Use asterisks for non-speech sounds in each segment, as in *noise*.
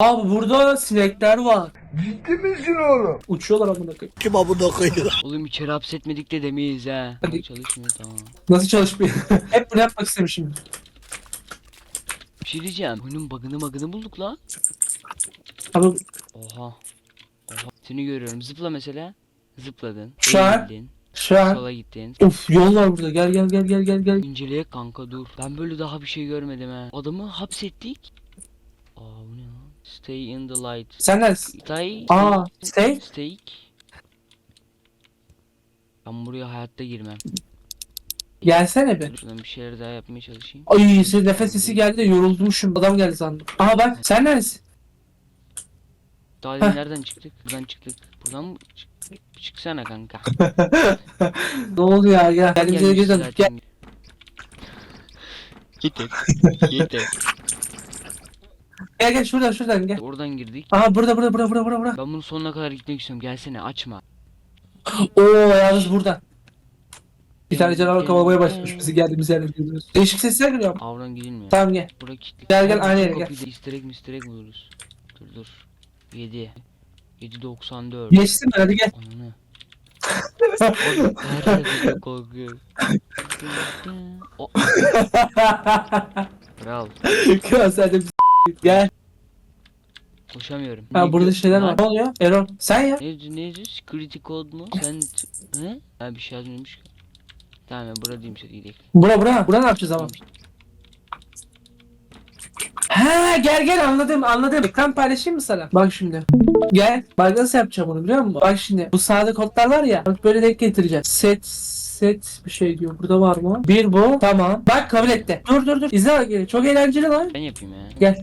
Abi burada sinekler var. Ciddi misin oğlum? Uçuyorlar amına koyayım. Kim amına koyuyor? Oğlum içeri hapsetmedik de demeyiz ha. Hadi. Çalışmıyor tamam. Nasıl çalışmıyor? *laughs* Hep bunu yapmak istemişim. Bir şey diyeceğim. Oyunun bug'ını bug'ını bulduk lan. Ama Oha. Oha. Seni görüyorum. Zıpla mesela. Zıpladın. Şu an- eğildin, şu an Sola gittin. Uf yol var burada. Gel gel gel gel gel gel. İnceleyek kanka dur. Ben böyle daha bir şey görmedim ha. Adamı hapsettik. Aa bu ne lan? Stay in the light. Sen neredesin? Stay. Aa, stay? Stay. Ben buraya hayatta girmem. Gelsene bir. Şuradan bir şeyler daha yapmaya çalışayım. Ay size nefes sesi geldi de yorulmuşum. Adam geldi sandım. Aha bak sen neredesin? Daha Heh. demin nereden çıktık? Buradan çıktık. Buradan mı çık çıksana kanka. *laughs* Ne oldu ya gel. Geri döndük. Gel. zaten. Yeter. Gel gel şuradan şuradan gel. Oradan girdik. Aha burada burada burada burada burada. Ben bunu sonuna kadar gitmek istiyorum. Gelsene açma. *gasps* Oo yalnız burada. Bir tane canavar kovalamaya başlamış bizi geldiğimiz yerden görüyoruz. Değişik sesler geliyor ama. Avran gidilmiyor. Tamam gel. Bura kilitli. Gel, gel, aynı yere gel. kapıyı egg mister egg buluruz. Dur dur. 7. 7.94. Geçsin mi hadi gel. Ananı. Oğlum, Her yerde korkuyorum. *laughs* O- *laughs* Kral. Bir gel. Koşamıyorum. Ha Ne burada diyor- şeyler var. Ne oluyor? Error. Sen ya. Ne ne Security code mu? Sen *laughs* t-? Ha bir şey yazmıyormuş ki. Tamam ben buradayım işte gidelim. Bura bura. Bura ne yapacağız ama? Ha gel gel anladım anladım. Ekran paylaşayım mı sana? Bak şimdi. Gel. Bak nasıl yapacağım onu biliyor musun? Bak şimdi. Bu sağda kodlar var ya. Bak böyle denk getireceğim. Set set bir şey diyor. Burada var mı? Bir bu. Tamam. Bak kabul etti. Dur dur dur. İzle bak. Çok eğlenceli lan. Ben yapayım ya. Gel.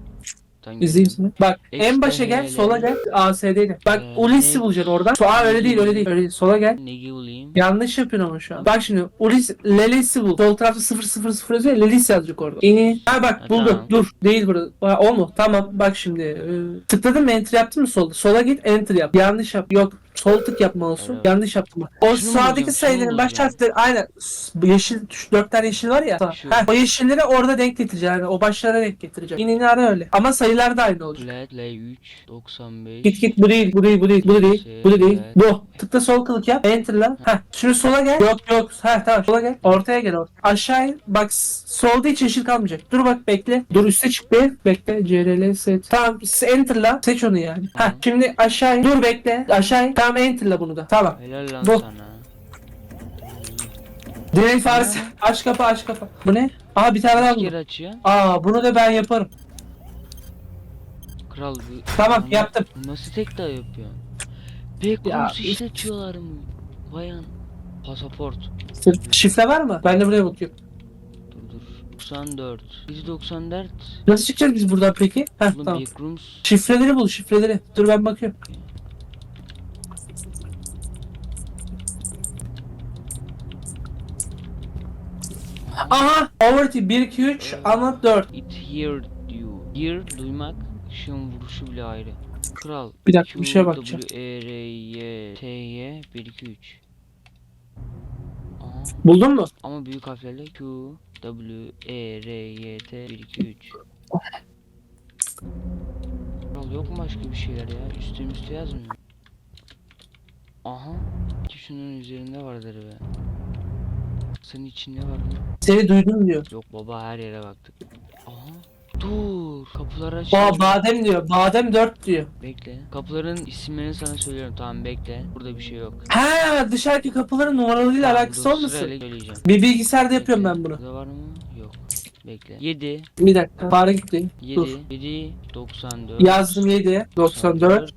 Sen İzleyeyim seni. Bak en başa gel. Sola gel. ASD'yle. Bak Ee, Ulis'i bulacaksın oradan. Aa öyle değil öyle değil. Öyle değil. Sola gel. Ne bulayım? Yanlış yapıyorsun ama şu an. Bak şimdi Ulis Lelisi bul. Sol tarafta 0 0 0 yazıyor. Lelis yazacak orada. İni. Ha bak Ha, buldum. tamam. Dur. Değil burada. Ha, o mu? Tamam. Bak şimdi. Ee, tıkladın mı enter yaptın mı solda? Sola git enter yap. Yanlış yap. Yok. Sol tık yapmalısın. Evet. Yanlış yaptım. bak. O Şunu mu sağdaki bulacağım, sayıların baş bulacağım. harfleri aynen. S- bu Yeşil, şu dört tane yeşil var ya. Şu. Ha, o yeşilleri orada denk getireceksin. Yani o başlara denk getireceksin. İnini ara öyle. Ama sayılar da aynı olacak. Flat L3 95 Git git bu değil, bu değil, bu değil, bu değil, Şey, bu değil. Bu. Tıkla sol kılık yap. Enter'la. Heh. Şimdi sola gel. Yok yok. Ha tamam. Sola gel. Ortaya gel. Ortaya. Aşağı in. Bak s- solda hiç yeşil kalmayacak. Dur bak bekle. Dur üste çık bir. Bekle. CRL set. Tamam. s- Enter'la. Seç onu yani. Ha Tamam. şimdi aşağı in. Dur bekle. Aşağı in. Tamam enter'la bunu da. Tamam. Helal lan Bu. sana. Direkt faresi. Aç kapı aç kapı. Bu ne? Aa bir tane daha Kaç buldum. kere açıyor? Aa bunu da ben yaparım. Kral bu. Tamam Ama yaptım. Nasıl tek daha yapıyor? Ya, Backrooms üf. işletiyorlar mı? Bayan. Pasaport. Şifre var mı? Ben de buraya bakıyorum. Dur dur. 94. 194. Nasıl çıkacağız biz buradan peki? Heh Oğlum tamam. Backrooms. Şifreleri bul şifreleri. Dur ben bakıyorum. Aha! Overty 1 2 3 ama 4. It here diyor. Here duymak ışığın vuruşu bile ayrı. Kral. Bir dakika, bir şeye bakacağım. W E R Y T Y 1 2 3. Aha. Buldun mu? Ama büyük harflerle Q W E R Y T 1 2 3. Kral yok mu başka bir şeyler ya? Üstü üstü yazmıyor. Aha. Ki şunun üzerinde vardır be. Senin içinde var mı? Seni duydum diyor. Yok baba her yere baktık. Aha. Dur. Kapıları aç. Aa badem diyor. Badem 4 diyor. Bekle. Kapıların isimlerini sana söylüyorum. Tamam bekle. Burada bir şey yok. Ha dışarıdaki kapıların numaralarıyla Tamam, alakası olmasın? söyleyeceğim. Bir bilgisayarda yapıyorum Bekle. ben bunu. Burada var mı? Yok. Bekle. 7 Bir dakika. Fare gitti. 7 Dur. 7 94 Yazdım 7. 94.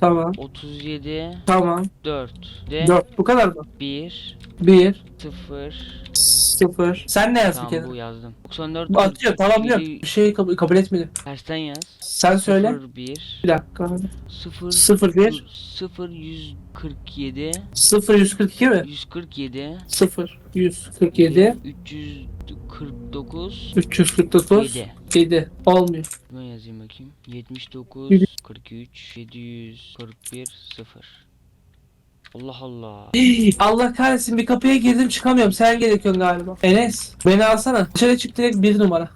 Tamam. 37 Tamam. 4 de 4. Bu kadar mı? 1 1 0 0 Sen ne yazdın Tamam kenara? bu yazdım. 94 Bu atıyor tamam biri- Bir şey kabul, kabul etmedi. Tersten yaz. Sen söyle. 0 1 Bir dakika. 0 0 1 0 147 0 142 mi? 147 0 147 349 349 7 7 olmuyor. Ben yazayım bakayım. 79 Yedi. 43 741 0 Allah Allah. *laughs* Allah kahretsin bir kapıya girdim çıkamıyorum. Sen gerekiyorsun galiba. Enes beni alsana. Dışarı çık direkt bir numara.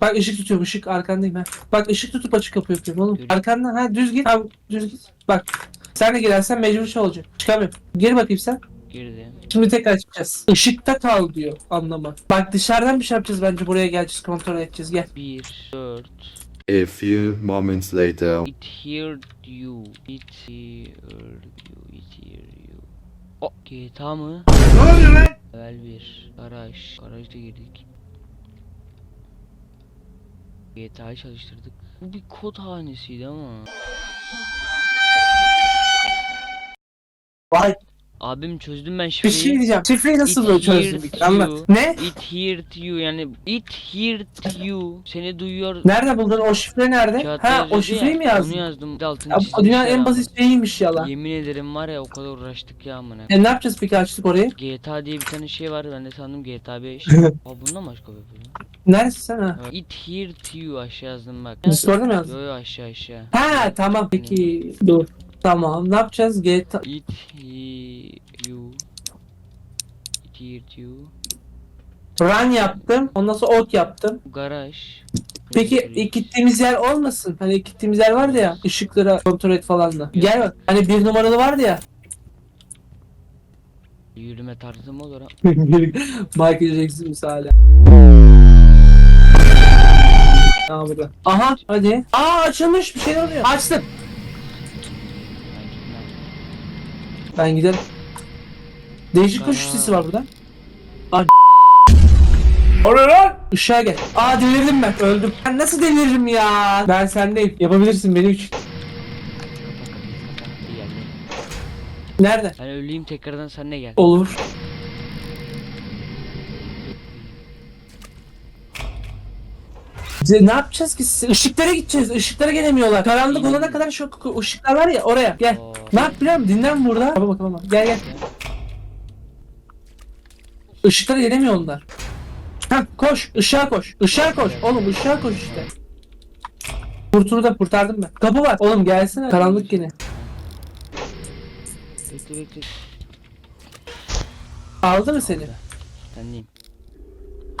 Bak ışık tutuyorum ışık arkandayım ha. Bak ışık tutup açık kapı yapıyorum oğlum. Görüyorum. Arkandan ha düz git. Ha düz git. Bak. Sen de girersen mecbur şey olacak. Çıkamıyorum. Geri bakayım sen. Girdi. Şimdi tekrar çıkacağız. Işıkta kal diyor anlama. Bak dışarıdan bir şey yapacağız bence buraya geleceğiz kontrol edeceğiz gel. 1 4 A few moments later. It heard you. It heard you. It heard you. O GTA mı? Ne oluyor lan? Level 1. Garaj. Garajda girdik. GTA'yı çalıştırdık. Bu bir kod hanesiydi ama. Abim çözdüm ben bir şifreyi. şey diyeceğim. Şifreyi nasıl It çözdün? bir? Anlat. Ne? It heard you yani it heard you. Seni duyuyor. Nerede buldun o şifre nerede? Kağıtta Ha o şifreyi ya, mi yazdın? Onu yazdım. Bir altını Ya, dünyanın en basit şeyiymiş ya lan. Yemin ederim var ya o kadar uğraştık ya amına. E ne yapacağız peki açtık orayı? GTA diye bir tane şey var ben de sandım GTA 5. *laughs* Aa bundan başka bir yapıyor. Neredesin sen ha? It heard you aşağı yazdım bak. Discord'da mı yazdın? Yo yo aşağı aşağı. Ha tamam peki dur. Tamam ne yapacağız? GTA... It you. It heard you. Run yaptım. Ondan sonra ok yaptım. Garaj. Peki gittiğimiz yer olmasın? Hani gittiğimiz yer vardı ya. ışıklara kontrol et falan da. Gel bak. Hani bir numaralı vardı ya. Yürüme tarzı mı olur ha? *laughs* Michael Jackson misali. Aa burada. Aha hadi. Aa açılmış bir şey oluyor. Açtım. Ben giderim. Değişik kuş Aa. sesi var burada. Aa O ne lan? ışığa gel. Aa delirdim ben. Öldüm. Ben nasıl deliririm ya? Ben sendeyim. Yapabilirsin benim için. Nerede? Ben öleyim tekrardan sen ne gel. Olur. Ne yapacağız ki? siz? Işıklara gideceğiz. Işıklara gelemiyorlar. Karanlık olana kadar şu ışıklar var ya oraya. Gel. Oo. Ne yap biliyor musun? Dinlen burada. Baba bakalım. baba. Gel gel. Işıklara gelemiyor onlar. Ha koş. Işığa koş. Işığa koş. Oğlum ışığa koş işte. Kurtunu da kurtardım ben. Kapı var. Oğlum gelsene. Karanlık yine. Bekle bekle. Aldı mı seni? Sendeyim.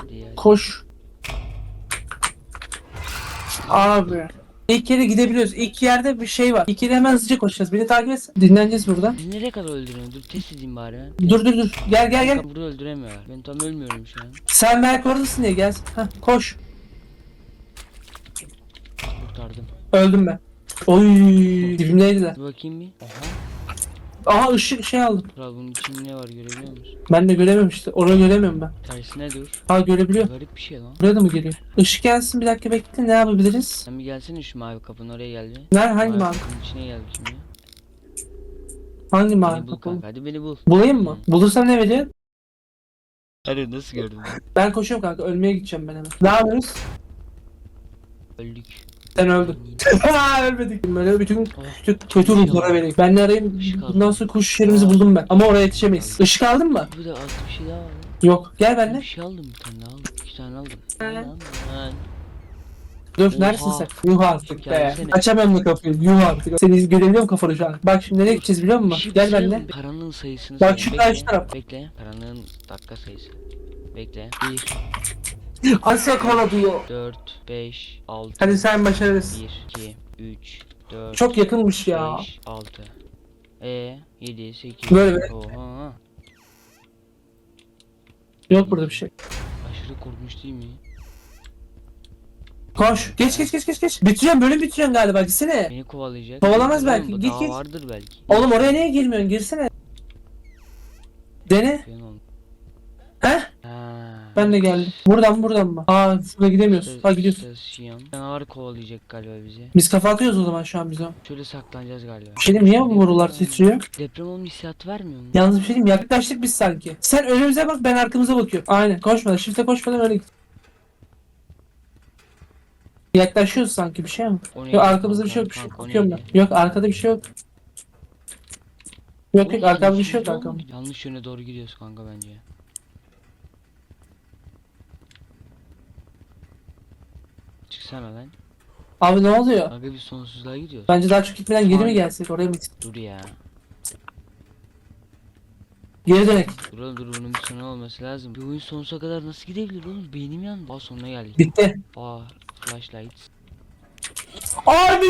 Hadi ya. Koş. Abi. İlk yere gidebiliyoruz. İlk yerde bir şey var. İlk yere hemen hızlıca koşacağız. Beni takip et. Dinleneceğiz burada. Bizi nereye kadar öldürüyorsun? Dur test edeyim bari ben. Dur dur dur. Gel gel gel. Kanka Burada öldüremiyorlar. Ben tam ölmüyorum şu an. Sen belki oradasın diye gel. Hah, koş. Kurtardım. Öldüm ben. Oy dibimdeydiler. Bir bakayım bir. Aha. Aha ışık şey aldım. Kral bunun içinde ne var görebiliyor musun? Ben de göremiyorum işte. Orayı göremiyorum ben. Tersine dur. Ha görebiliyor. Garip bir şey lan. Buraya da mı geliyor? Işık gelsin bir dakika bekle. Ne yapabiliriz? Sen bir gelsene şu mavi kapının oraya gel bir. Nerede hangi mavi? kapının içine gel şimdi. Hangi mavi? bul Bakalım. kanka hadi beni bul. Bulayım mı? Bulursam ne veriyor? Hadi nasıl gördün? Ben koşuyorum kanka. Ölmeye gideceğim ben hemen. Ne yapıyoruz? Öldük. Sen öldün. *laughs* Ölmedik. Böyle bütün kötü, kötü ruhlara vereyim. Ben ne arayayım? Aldım. Bundan sonra kuş yerimizi buldum ben. Ama oraya yetişemeyiz. Işık aldın mı? Bir de altta bir şey daha var. Yok. Gel Bir benimle. şey aldım bir tane daha aldım. İki tane aldım. Dur Oha. neredesin sen? Yuh artık be. Açamıyorum bu kapıyı. Yuh artık. Seni görebiliyorum kafanı şu an. Bak şimdi nereye gideceğiz biliyor Bir musun? şey- bir Gel şey benimle. Karanlığın sayısını Bak şu karşı taraf. Bekle. Karanlığın dakika sayısı. Bekle. 1, Asya kola diyor. 4, 5, 6, Hadi sen başarırız. 1, 2, 3, 4, Çok yakınmış ya. 5, 6. E, 7, 8. Böyle böyle. Oha. Yok burada bir şey. Aşırı korkunç değil mi? Koş. Geç geç geç geç geç. Bitiriyorum bölüm bitiriyorsun galiba. Gitsene. Beni kovalayacak. Kovalamaz belki. Git, daha git. vardır belki. Oğlum oraya niye girmiyorsun? Girsene. Dene. Ben oğlum. Heh. Ha. Ben de geldim. Buradan buradan mı? Aa şurada gidemiyoruz. Ha gidiyoruz. Stasyon. Canavar kovalayacak galiba bizi. Biz kafa atıyoruz o zaman şu an biz o. Şöyle saklanacağız galiba. Bir şey diyeyim, niye bu borular titriyor? Deprem olma hissiyatı vermiyor mu? Yalnız bir şey diyeyim yaklaştık biz sanki. Sen önümüze bak ben arkamıza bakıyorum. Aynen koşmadan shift'e koşmadan öyle git. Yaklaşıyoruz sanki bir şey mi? O Yok arkamızda bir şey yok. Bir şey kanka, o bakıyorum ben. neydi? Yok arkada bir şey yok. Yok yok Oğlum, arkamda bir şey yok arkamda. Yanlış yöne doğru gidiyoruz kanka bence. Çıksana lan. Abi ne oluyor? Kanka biz sonsuzluğa gidiyoruz. Bence daha çok gitmeden geri mi gelsek oraya mı gitsek? Dur ya. Geri dönek. Dur oğlum dur bunun bir sonu olması lazım. Bir oyun sonsuza kadar nasıl gidebilir oğlum? Beynim yandı. Aa sonuna geldik. Bitti. Aa flashlight. Abi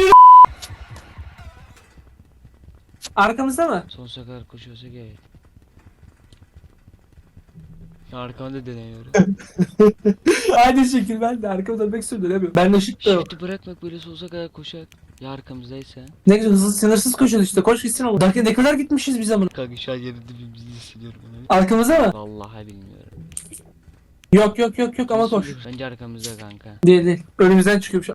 Arkamızda mı? Sonsuza kadar koşuyorsak evet. Arkamda dönemiyorum. *laughs* Aynı şekil ben de arkamı dönmek istiyorum dönemiyorum. Ben de ışık da yok. Shift'i bırakmak böyle sonsuza kadar koşak. Ya arkamızdaysa? Ne güzel hızlı sınırsız koşuyoruz işte. Koş gitsin oğlum. Dakika ne kadar gitmişiz biz ama. Kanka şu an yerin dibimizi hissediyorum. Arkamızda mı? Vallahi bilmiyorum. Yok yok yok yok ama koş. Bence arkamızda kanka. Değil değil. Önümüzden çıkıyormuş.